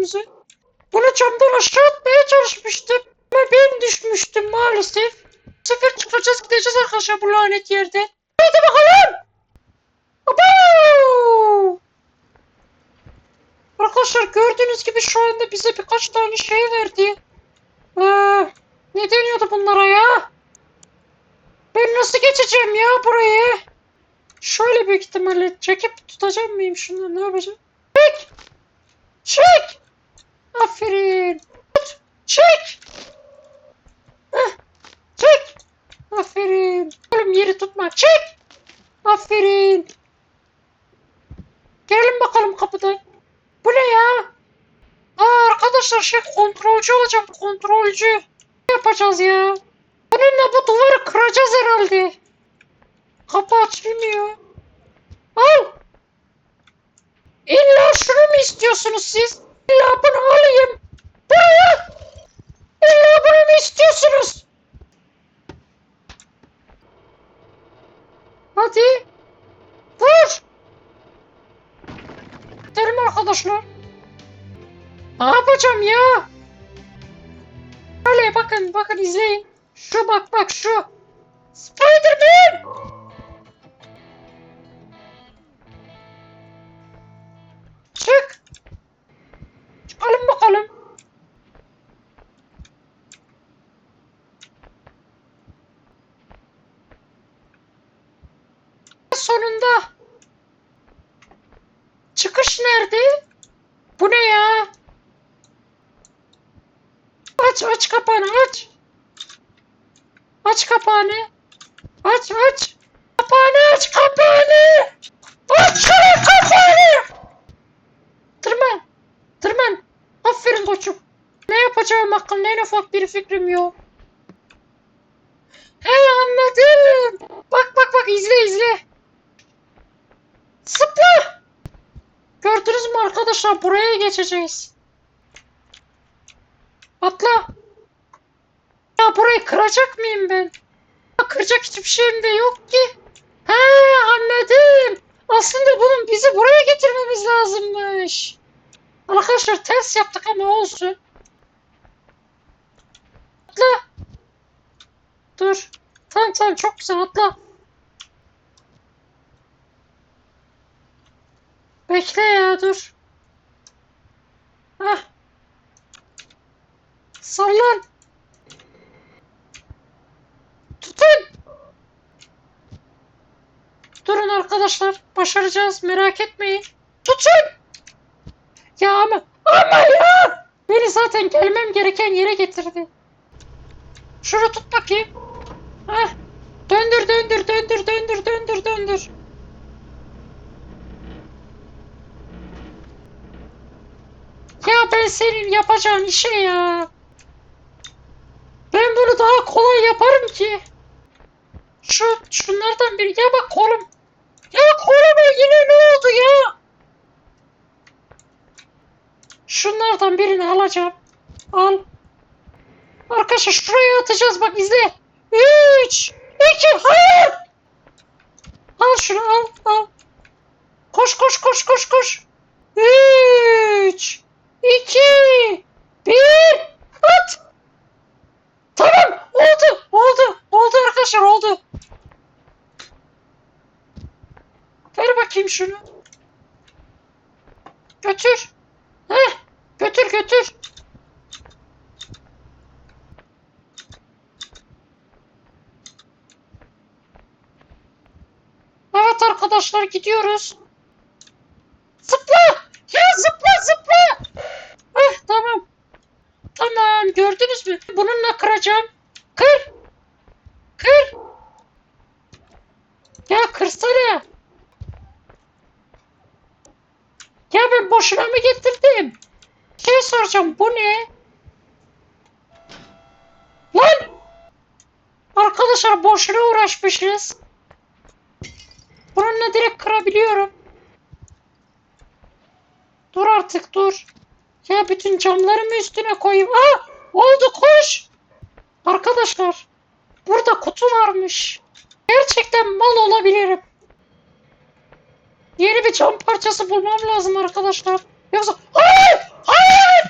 camımızı. Bunu camdan aşağı atmaya çalışmıştım. Ama ben düşmüştüm maalesef. Bu sefer çıkacağız gideceğiz arkadaşlar bu lanet yerden. Haydi bakalım. Abo! Arkadaşlar gördüğünüz gibi şu anda bize birkaç tane şey verdi. Ee, ne deniyordu bunlara ya? Ben nasıl geçeceğim ya burayı? Şöyle büyük ihtimalle çekip tutacağım mıyım şunları ne yapacağım? Çek! Aferin! Çek! Çek! Aferin! Oğlum yeri tutma! Çek! Aferin! Gelin bakalım kapıdan. Bu ne ya? Aa, arkadaşlar şey kontrolcü olacağım kontrolcü. Ne yapacağız ya? Bununla bu duvarı kıracağız herhalde. Kapı açılmıyor. Al. İlla şunu mu istiyorsunuz siz? İlla bunu alayım. Buraya. İlla bunu mu istiyorsunuz? Hadi. Vur. Gidelim arkadaşlar. Ne yapacağım ya? Öyle bakın bakın izleyin. Şu bak bak şu. Spiderman! Sonunda. Çıkış nerede? Bu ne ya? Aç aç kapağını aç. Aç kapağını. Aç aç. Kapağını aç kapağını. Aç şunu kapağını. Tırman. Tırman. Aferin koçum. Ne yapacağım hakkında en ufak bir fikrim yok. He anladım. Bak bak bak izle izle. Sıpla. Gördünüz mü arkadaşlar buraya geçeceğiz. Atla. Ya burayı kıracak mıyım ben? Kıracak hiçbir şeyim de yok ki. He anladım. Aslında bunun bizi buraya getirmemiz lazımmış. Arkadaşlar ters yaptık ama olsun. Atla. Dur. Tamam tamam çok güzel atla. Bekle ya dur. Hah. Sallan. Tutun. Durun arkadaşlar. Başaracağız. Merak etmeyin. Tutun. Ya ama. Ama ya. Beni zaten gelmem gereken yere getirdi. Şunu tut bakayım. Hah. Döndür döndür döndür döndür döndür döndür. Ya ben senin yapacağın işe ya. Ben bunu daha kolay yaparım ki. Şu şunlardan biri ya bak kolum. Ya koluma yine ne oldu ya? Şunlardan birini alacağım. Al. Arkadaşlar şuraya atacağız bak izle. Üç, iki, hayır. Al şunu al al. Koş koş koş koş koş. Üç, iki, bir, at. Tamam oldu oldu oldu arkadaşlar oldu. Ver bakayım şunu. Götür. Heh, götür götür. Evet arkadaşlar gidiyoruz. Zıpla! Ya zıpla zıpla! Eh tamam. Tamam gördünüz mü? Bununla kıracağım. Kır. Kır. Ya kırsana. Ya ben boşuna mı getirdim? Şey soracağım bu ne? Lan! Arkadaşlar boşuna uğraşmışız. Bununla direkt kırabiliyorum. Dur artık dur. Ya bütün camlarımı üstüne koyayım. Aa! Oldu koş. Arkadaşlar. Burada kutu varmış. Gerçekten mal olabilirim. Yeni bir cam parçası bulmam lazım arkadaşlar. Yoksa hayır! Hayır!